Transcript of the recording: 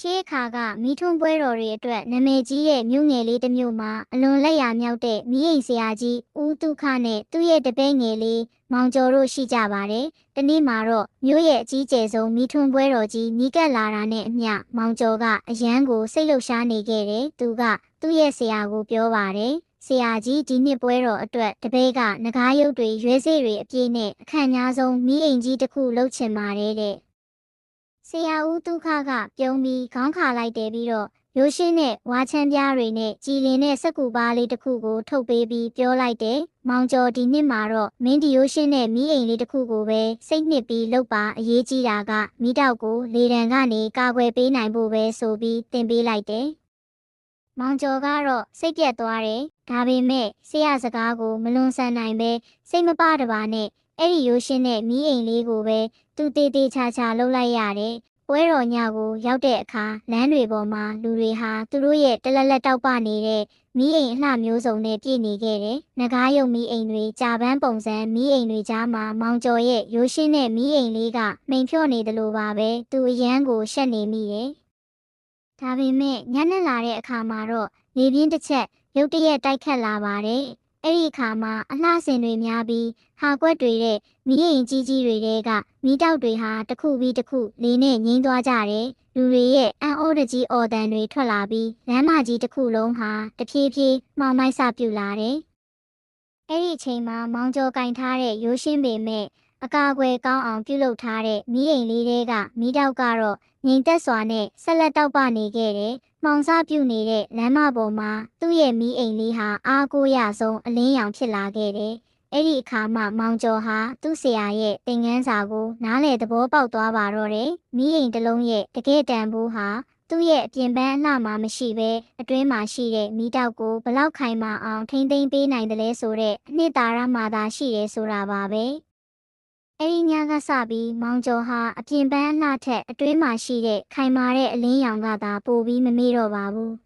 ရှေးအခါကမိထွန်းပွဲတော်တွေအတွက်နာမည်ကြီးတဲ့မြို့ငယ်လေးတစ်မြို့မှာအလွန်လက်ရမြောက်တဲ့မိအိမ်ဆရာကြီးဦးတုခနဲ့သူ့ရဲ့တပည့်ငယ်လေးမောင်ကျော်တို့ရှိကြပါတယ်။တနေ့မှာတော့မြို့ရဲ့အကြီးကျယ်ဆုံးမိထွန်းပွဲတော်ကြီးနီးကပ်လာတာနဲ့အမျှမောင်ကျော်ကအရန်ကိုစိတ်လှုပ်ရှားနေခဲ့တယ်။သူကသူ့ရဲ့ဆရာကိုပြောပါတယ်။ဆရာကြီးဒီနှစ်ပွဲတော်အတွက်တပည့်ကငကားရုပ်တွေရွေးစေ့တွေအပြည့်နဲ့အခန့်ညားဆုံးမိအိမ်ကြီးတစ်ခုလှုပ်ချင်ပါတယ်တဲ့။ ဆရာဦးဒုက္ခကပြုံးပြီးခေါင်းခါလိုက်တယ်ပြီးတော့ရိုးရှင်းတဲ့ဝါချမ်းပြားတွေနဲ့ကြည်လင်တဲ့စက်ကူပါးလေးတစ်ခုကိုထုတ်ပေးပြီးပြောလိုက်တယ်။မောင်ကျော်ဒီနှစ်မှာတော့မင်းဒီရိုးရှင်းတဲ့မိအိမ်လေးတစ်ခုကိုပဲစိတ်နှစ်ပြီးလှုပ်ပါအရေးကြီးတာကမိတောက်ကိုလေတံကနေကာကွယ်ပေးနိုင်ဖို့ပဲဆိုပြီးတင်ပေးလိုက်တယ်။မောင်ကျော်ကတော့စိတ်ပြက်သွားတယ်။ဒါပေမဲ့ဆရာစကားကိုမလွန်ဆန်နိုင်ပဲစိတ်မပတပါနဲ့ အဲ့ဒီရိုးရှင်းတဲ့မိအိမ်လေးကိုပဲသူတေးသေးချာချာလှုပ်လိုက်ရတယ်။ပွဲတော်ညကိုရောက်တဲ့အခါလမ်းတွေပေါ်မှာလူတွေဟာသူတို့ရဲ့တလက်လက်တောက်ပနေတဲ့မီးအိမ်အလှမျိုးစုံနဲ့ပြည့်နေခဲ့တယ်။ငကားယုံမီးအိမ်တွေကြာပန်းပုံစံမီးအိမ်တွေကြားမှာမောင်ကျော်ရဲ့ရိုးရှင်းတဲ့မီးအိမ်လေးကမိန်ဖြော့နေတယ်လို့ပါပဲ။သူအရန်ကိုရှက်နေမိတယ်။ဒါပေမဲ့ညနေလာတဲ့အခါမှာတော့နေပြင်းတစ်ချက်ရုတ်တရက်တိုက်ခတ်လာပါတယ်။ အဲ့ဒီအခါမှာအလှဆင်တွေများပြီးဟာကွက်တွေတဲ့မီးအိမ်ကြီးကြီးတွေတဲကမီးတောက်တွေဟာတစ်ခုပြီးတစ်ခုလေးနဲ့ငိမ့်သွားကြတယ်။လူတွေရဲ့အံ့ဩတကြီးအော်တန်တွေထွက်လာပြီးလမ်းမကြီးတစ်ခုလုံးဟာတဖြည်းဖြည်းမှောင်မိုက်စပြူလာတယ်။အဲ့ဒီအချိန်မှာမောင်ကျော်ကင်ထားတဲ့ရိုးရှင်းပေမဲ့ အကာအကွယ်ကောင်းအောင်ပြုလုပ်ထားတဲ့မီးအိမ်လေးတွေကမီးတောက်ကတော့ငိမ်သက်စွာနဲ့ဆက်လက်တောက်ပနေခဲ့တယ်။မှောင်စပြုတ်နေတဲ့လမ်းမပေါ်မှာသူ့ရဲ့မီးအိမ်လေးဟာအားကိုးရဆုံးအလင်းရောင်ဖြစ်လာခဲ့တယ်။အဲ့ဒီအခါမှမောင်ကျော်ဟာသူ့ဆရာရဲ့သင်ငန်းစာကိုနားလေသဘောပေါက်သွားပါတော့တယ်။မီးအိမ်တစ်လုံးရဲ့တကယ်တန်ဖိုးဟာသူ့ရဲ့အပြင်ပန်းအလှမှာမရှိဘဲအတွင်းမှာရှိတဲ့မီးတောက်ကိုဘလောက်ခိုင်မာအောင်ထိမ့်သိမ်းပေးနိုင်တယ်လဲဆိုတဲ့အနှစ်သာရမှာသာရှိရဲဆိုတာပါပဲ။ အဲဒီညကစပြီးမောင်ကျော်ဟာအပြင်ပန်းအလှထက်အတွင်းမှာရှိတဲ့ခိုင်မာတဲ့အလင်းရောင်ကသာပိုပြီးမမေ့တော့ပါဘူး။